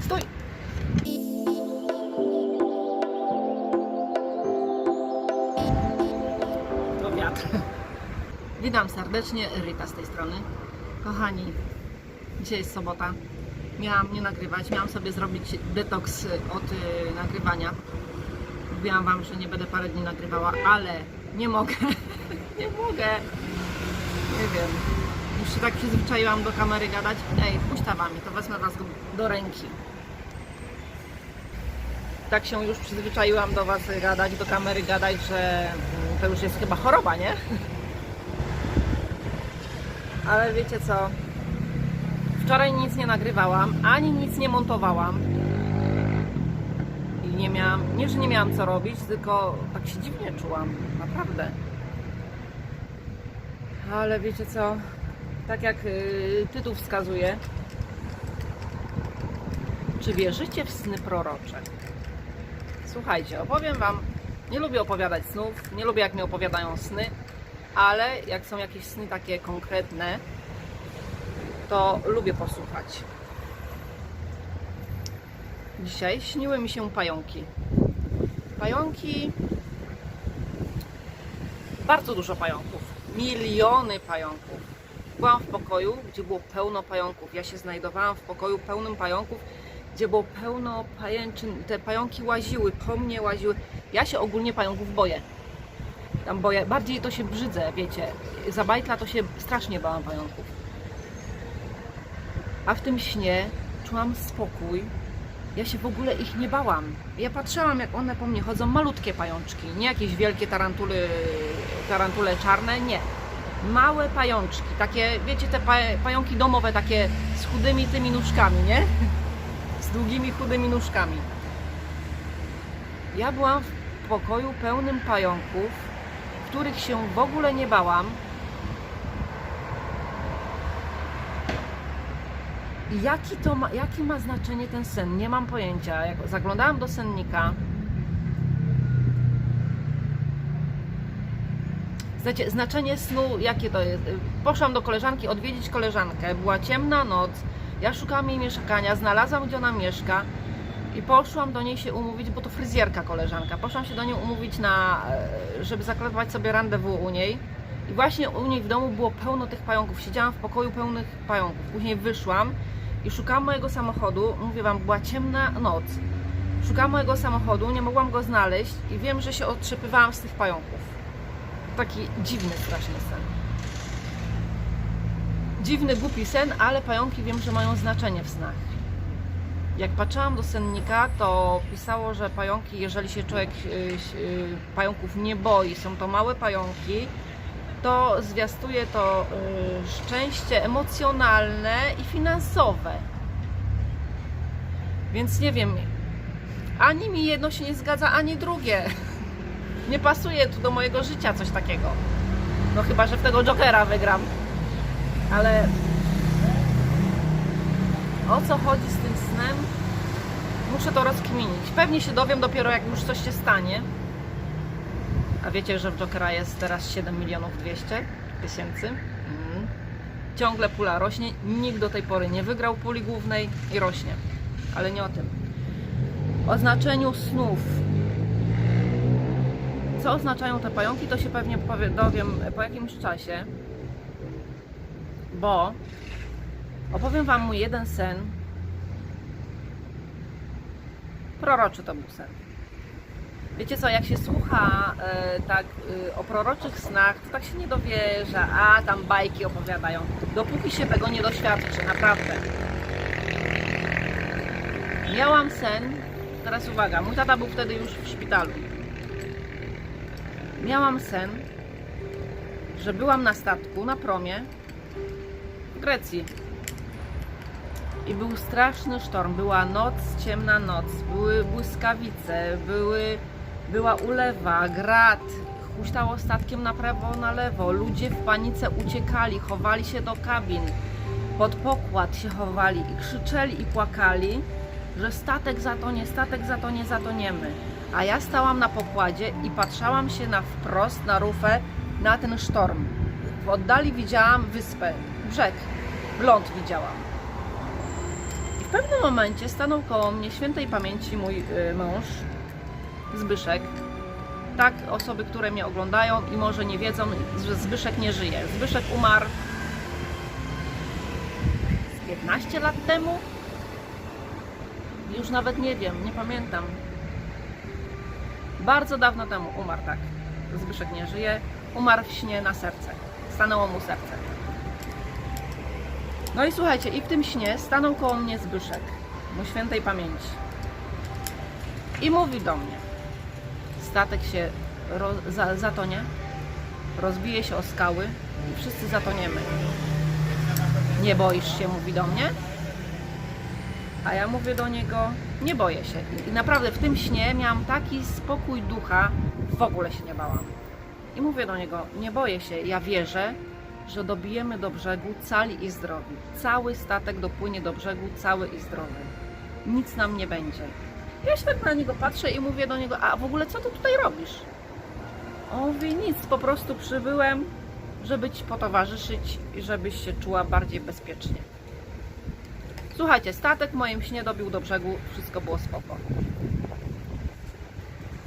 Stój! To wiatr. Witam serdecznie, Rita z tej strony. Kochani, dzisiaj jest sobota. Miałam nie nagrywać, miałam sobie zrobić detoks od y, nagrywania. Mówiłam Wam, że nie będę parę dni nagrywała, ale nie mogę. nie mogę. Nie wiem. Już się tak przyzwyczaiłam do kamery gadać. Ej, puść ta Wami, to wezmę Was do ręki. Tak się już przyzwyczaiłam do Was gadać, do kamery gadać, że mm, to już jest chyba choroba, nie? Ale wiecie co? Wczoraj nic nie nagrywałam, ani nic nie montowałam. I nie miałam, nie, że nie miałam co robić, tylko tak się dziwnie czułam, naprawdę. Ale wiecie co? Tak jak y, tytuł wskazuje, czy wierzycie w sny prorocze? Słuchajcie, opowiem Wam, nie lubię opowiadać snów, nie lubię jak mi opowiadają sny, ale jak są jakieś sny takie konkretne, to lubię posłuchać. Dzisiaj śniły mi się pająki. Pająki. Bardzo dużo pająków. Miliony pająków. Byłam w pokoju, gdzie było pełno pająków. Ja się znajdowałam w pokoju pełnym pająków, gdzie było pełno pajęczyn. Te pająki łaziły, po mnie łaziły. Ja się ogólnie pająków boję. Tam boję, bardziej to się brzydzę, wiecie. Za bajtla to się strasznie bałam pająków. A w tym śnie czułam spokój. Ja się w ogóle ich nie bałam. Ja patrzyłam, jak one po mnie chodzą, malutkie pajączki, nie jakieś wielkie tarantuly, tarantule czarne, nie. Małe pajączki, takie, wiecie, te pa- pająki domowe, takie z chudymi tymi nóżkami, nie? Z długimi, chudymi nóżkami. Ja byłam w pokoju pełnym pająków, których się w ogóle nie bałam. I Jaki to ma, jaki ma znaczenie ten sen? Nie mam pojęcia. Jak zaglądałam do sennika, Znacie, znaczenie snu, jakie to jest? Poszłam do koleżanki odwiedzić koleżankę. Była ciemna noc. Ja szukałam jej mieszkania, znalazłam gdzie ona mieszka i poszłam do niej się umówić, bo to fryzjerka koleżanka. Poszłam się do niej umówić na, e, żeby zakletować sobie rendezvous u niej. I właśnie u niej w domu było pełno tych pająków. Siedziałam w pokoju pełnych pająków. Później wyszłam i szukałam mojego samochodu. Mówię wam, była ciemna noc. Szukałam mojego samochodu, nie mogłam go znaleźć i wiem, że się otrzepywałam z tych pająków. Taki dziwny, straszny sen. Dziwny, głupi sen, ale pająki wiem, że mają znaczenie w snach. Jak patrzyłam do sennika, to pisało, że pająki, jeżeli się człowiek y, y, pająków nie boi, są to małe pająki, to zwiastuje to y, szczęście emocjonalne i finansowe. Więc nie wiem, ani mi jedno się nie zgadza, ani drugie. Nie pasuje tu do mojego życia coś takiego. No chyba, że w tego Jokera wygram. Ale o co chodzi z tym snem? Muszę to rozkminić. Pewnie się dowiem dopiero jak już coś się stanie. A wiecie, że w Jokera jest teraz 7 milionów 200 tysięcy? Mhm. Ciągle pula rośnie. Nikt do tej pory nie wygrał puli głównej i rośnie. Ale nie o tym. O znaczeniu snów. Co oznaczają te pająki, to się pewnie dowiem po jakimś czasie. Bo opowiem Wam mój jeden sen. Proroczy to był sen. Wiecie co, jak się słucha e, tak e, o proroczych snach, to tak się nie dowierza, a tam bajki opowiadają. Dopóki się tego nie doświadczy, naprawdę. Miałam sen, teraz uwaga, mój tata był wtedy już w szpitalu. Miałam sen, że byłam na statku, na promie w Grecji. I był straszny sztorm. Była noc, ciemna noc, były błyskawice, były, była ulewa, grad, huśtało statkiem na prawo, na lewo. Ludzie w panice uciekali, chowali się do kabin, pod pokład się chowali i krzyczeli i płakali, że statek zatonie, statek zatonie, zatoniemy. A ja stałam na pokładzie i patrzałam się na wprost, na rufę, na ten sztorm. W oddali widziałam wyspę, brzeg, ląd widziałam. I w pewnym momencie stanął koło mnie świętej pamięci mój y, mąż, Zbyszek. Tak, osoby, które mnie oglądają i może nie wiedzą, że Zbyszek nie żyje. Zbyszek umarł z 15 lat temu. Już nawet nie wiem, nie pamiętam. Bardzo dawno temu umarł, tak. Zbyszek nie żyje. Umarł w śnie na serce. Stanęło mu serce. No i słuchajcie, i w tym śnie stanął koło mnie Zbyszek, mu świętej pamięci. I mówi do mnie, statek się ro, za, zatonie, rozbije się o skały i wszyscy zatoniemy. Nie boisz się, mówi do mnie? A ja mówię do niego, nie boję się. I naprawdę w tym śnie miałam taki spokój ducha, w ogóle się nie bałam. I mówię do niego, nie boję się, ja wierzę, że dobijemy do brzegu cali i zdrowi. Cały statek dopłynie do brzegu cały i zdrowy. Nic nam nie będzie. Ja się tak na niego patrzę i mówię do niego, a w ogóle co ty tutaj robisz? On mówi, nic, po prostu przybyłem, żeby ci potowarzyszyć i żebyś się czuła bardziej bezpiecznie. Słuchajcie, statek moim śnie dobił do brzegu, wszystko było spoko.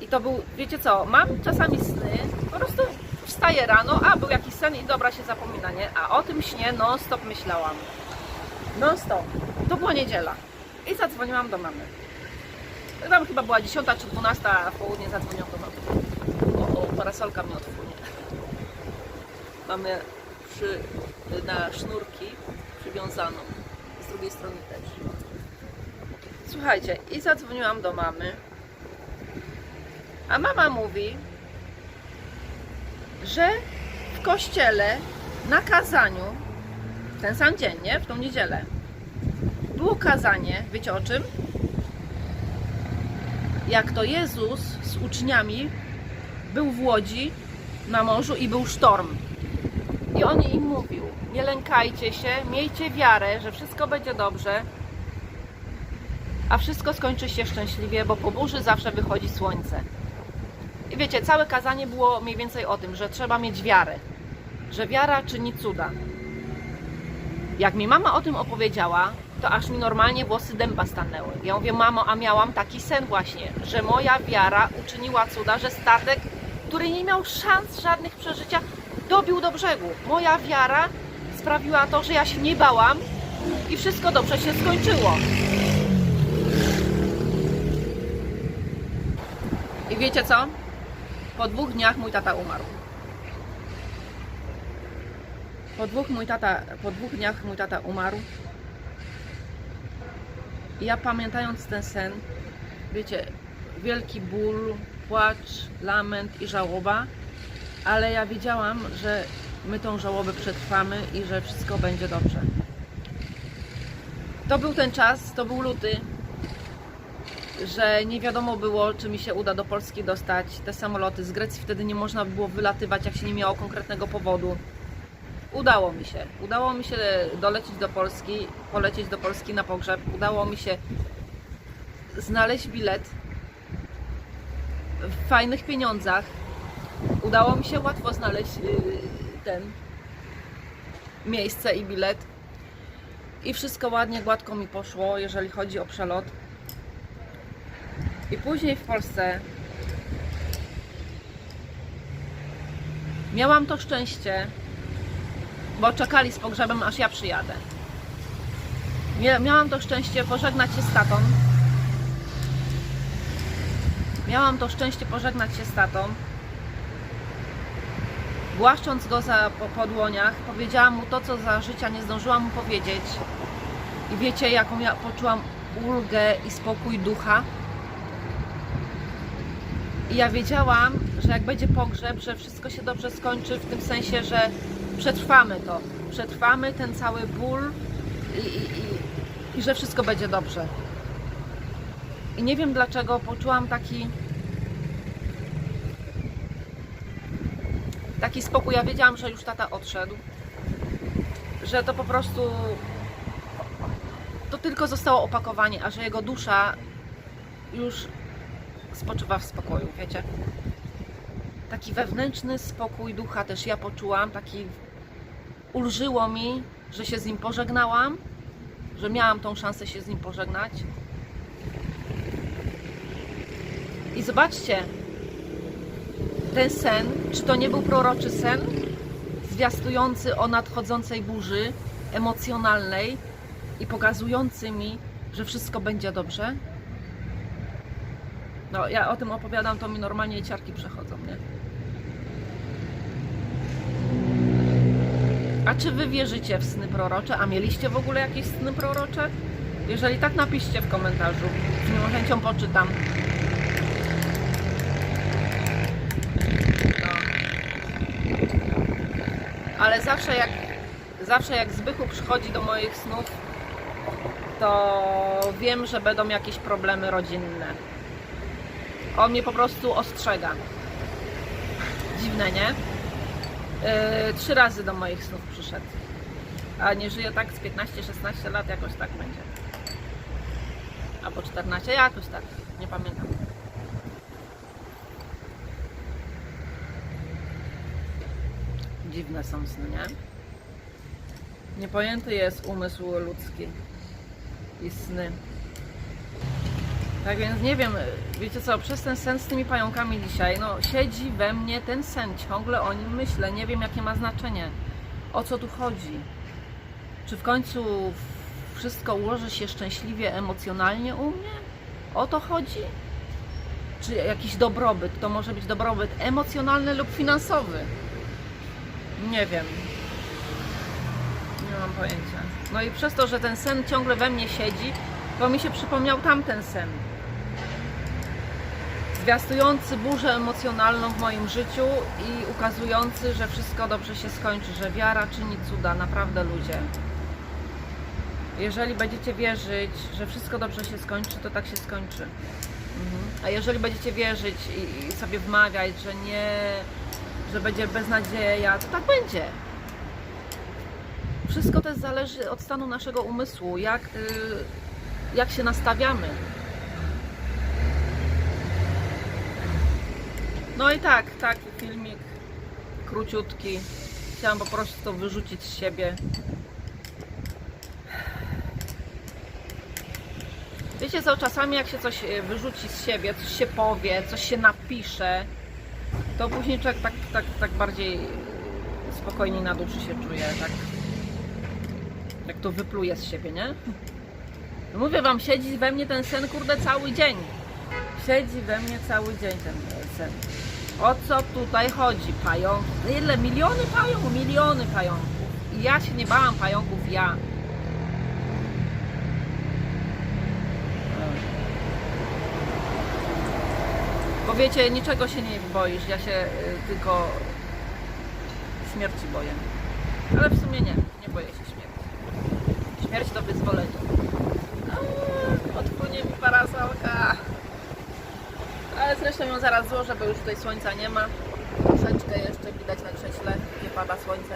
I to był, wiecie co, mam czasami sny, po prostu wstaję rano, a był jakiś sen i dobra się zapomina, nie? A o tym śnie non stop myślałam. Non stop. To była niedziela. I zadzwoniłam do mamy. Tam chyba była 10 czy 12, a w południe zadzwoniłam do mamy. O, o parasolka mnie odpłynie. Mamy przy, na sznurki przywiązaną. Drugiej strony też. Słuchajcie, i zadzwoniłam do mamy. A mama mówi, że w kościele na kazaniu, w ten sam dzień, nie? W tą niedzielę, było kazanie, wiecie o czym? Jak to Jezus z uczniami był w łodzi na morzu i był sztorm. I on im mówił: Nie lękajcie się, miejcie wiarę, że wszystko będzie dobrze, a wszystko skończy się szczęśliwie, bo po burzy zawsze wychodzi słońce. I wiecie, całe kazanie było mniej więcej o tym, że trzeba mieć wiarę, że wiara czyni cuda. Jak mi mama o tym opowiedziała, to aż mi normalnie włosy dęba stanęły. Ja mówię, mamo, a miałam taki sen właśnie, że moja wiara uczyniła cuda, że statek, który nie miał szans żadnych przeżycia, dobił do brzegu. Moja wiara sprawiła to, że ja się nie bałam i wszystko dobrze się skończyło. I wiecie co? Po dwóch dniach mój tata umarł. Po dwóch, mój tata, po dwóch dniach mój tata umarł. I ja pamiętając ten sen, wiecie, wielki ból, płacz, lament i żałoba, ale ja wiedziałam, że my tą żałobę przetrwamy i że wszystko będzie dobrze. To był ten czas, to był luty, że nie wiadomo było, czy mi się uda do Polski dostać. Te samoloty z Grecji wtedy nie można było wylatywać, jak się nie miało konkretnego powodu. Udało mi się. Udało mi się dolecieć do Polski, polecieć do Polski na pogrzeb. Udało mi się znaleźć bilet w fajnych pieniądzach. Udało mi się łatwo znaleźć yy, ten miejsce i bilet. I wszystko ładnie, gładko mi poszło, jeżeli chodzi o przelot. I później w Polsce miałam to szczęście, bo czekali z pogrzebem, aż ja przyjadę. Mia- Miałam to szczęście pożegnać się z tatą. Miałam to szczęście pożegnać się z tatą. Głaszcząc go za, po, po dłoniach, powiedziałam mu to, co za życia nie zdążyłam mu powiedzieć. I wiecie, jaką ja poczułam ulgę i spokój ducha? I ja wiedziałam, że jak będzie pogrzeb, że wszystko się dobrze skończy, w tym sensie, że przetrwamy to. Przetrwamy ten cały ból i, i, i, i że wszystko będzie dobrze. I nie wiem dlaczego poczułam taki. Taki spokój. Ja wiedziałam, że już tata odszedł. Że to po prostu. To tylko zostało opakowanie, a że jego dusza już spoczywa w spokoju, wiecie? Taki wewnętrzny spokój ducha też ja poczułam, taki ulżyło mi, że się z nim pożegnałam, że miałam tą szansę się z nim pożegnać. I zobaczcie, ten sen, czy to nie był proroczy sen, zwiastujący o nadchodzącej burzy emocjonalnej i pokazujący mi, że wszystko będzie dobrze? No, ja o tym opowiadam, to mi normalnie ciarki przechodzą, nie? A czy wy wierzycie w sny prorocze? A mieliście w ogóle jakieś sny prorocze? Jeżeli tak, napiszcie w komentarzu. Z miłą chęcią poczytam. Ale zawsze jak, zawsze jak Zbychu przychodzi do moich snów, to wiem, że będą jakieś problemy rodzinne. On mnie po prostu ostrzega. Dziwne, nie? Yy, trzy razy do moich snów przyszedł. A nie żyje tak z 15-16 lat, jakoś tak będzie. Albo 14, jakoś tak, nie pamiętam. Dziwne są sny, nie? Niepojęty jest umysł ludzki i sny. Tak więc nie wiem, wiecie co, przez ten sen z tymi pająkami dzisiaj, no siedzi we mnie ten sen, ciągle o nim myślę, nie wiem jakie ma znaczenie, o co tu chodzi. Czy w końcu wszystko ułoży się szczęśliwie emocjonalnie u mnie? O to chodzi? Czy jakiś dobrobyt? To może być dobrobyt emocjonalny lub finansowy? Nie wiem. Nie mam pojęcia. No i przez to, że ten sen ciągle we mnie siedzi, to mi się przypomniał tamten sen. Zwiastujący burzę emocjonalną w moim życiu i ukazujący, że wszystko dobrze się skończy, że wiara czyni cuda, naprawdę ludzie. Jeżeli będziecie wierzyć, że wszystko dobrze się skończy, to tak się skończy. Mhm. A jeżeli będziecie wierzyć i, i sobie wmawiać, że nie, że będzie beznadzieja, to tak będzie. Wszystko też zależy od stanu naszego umysłu, jak, y, jak się nastawiamy. No i tak, taki filmik króciutki. Chciałam po prostu to wyrzucić z siebie. Wiecie co, czasami jak się coś e, wyrzuci z siebie, coś się powie, coś się napisze, to później człowiek tak, tak, tak bardziej spokojniej na duszy się czuje, tak jak to wypluje z siebie, nie? Mówię wam, siedzi we mnie ten sen, kurde, cały dzień. Siedzi we mnie cały dzień ten sen. O co tutaj chodzi? Pająk. Ile? Miliony pająków? Miliony pająków. I ja się nie bałam pająków, ja. Bo wiecie, niczego się nie boisz, ja się y, tylko śmierci boję. Ale w sumie nie, nie boję się śmierci. Śmierć to wyzwolenie. A, Odpłynie mi parasolka. Ale zresztą ją zaraz złożę, bo już tutaj słońca nie ma. Troszeczkę jeszcze widać na krześle, gdzie pada słońce.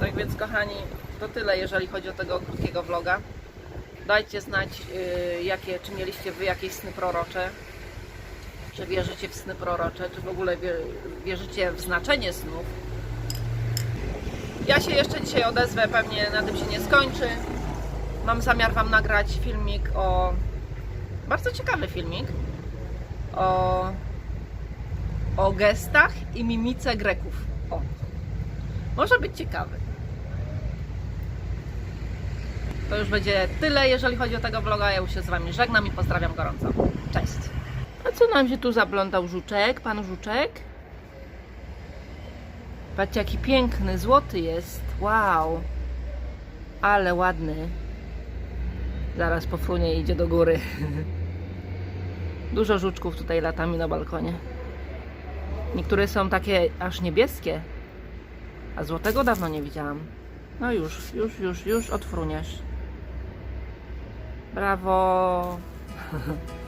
Tak więc kochani, to tyle jeżeli chodzi o tego krótkiego vloga. Dajcie znać, yy, jakie, czy mieliście Wy jakieś sny prorocze, czy wierzycie w sny prorocze, czy w ogóle wie, wierzycie w znaczenie snów. Ja się jeszcze dzisiaj odezwę, pewnie na tym się nie skończy. Mam zamiar Wam nagrać filmik o... Bardzo ciekawy filmik. O... O gestach i mimice Greków. O. Może być ciekawy. To już będzie tyle, jeżeli chodzi o tego vloga. Ja już się z Wami żegnam i pozdrawiam gorąco. Cześć. A co nam się tu zaplątał żuczek? Pan żuczek? Patrzcie, jaki piękny, złoty jest. Wow. Ale ładny. Zaraz pofrunie i idzie do góry. Dużo żuczków tutaj latami na balkonie. Niektóre są takie aż niebieskie. A złotego dawno nie widziałam. No już, już, już, już odfruniesz. Brawo.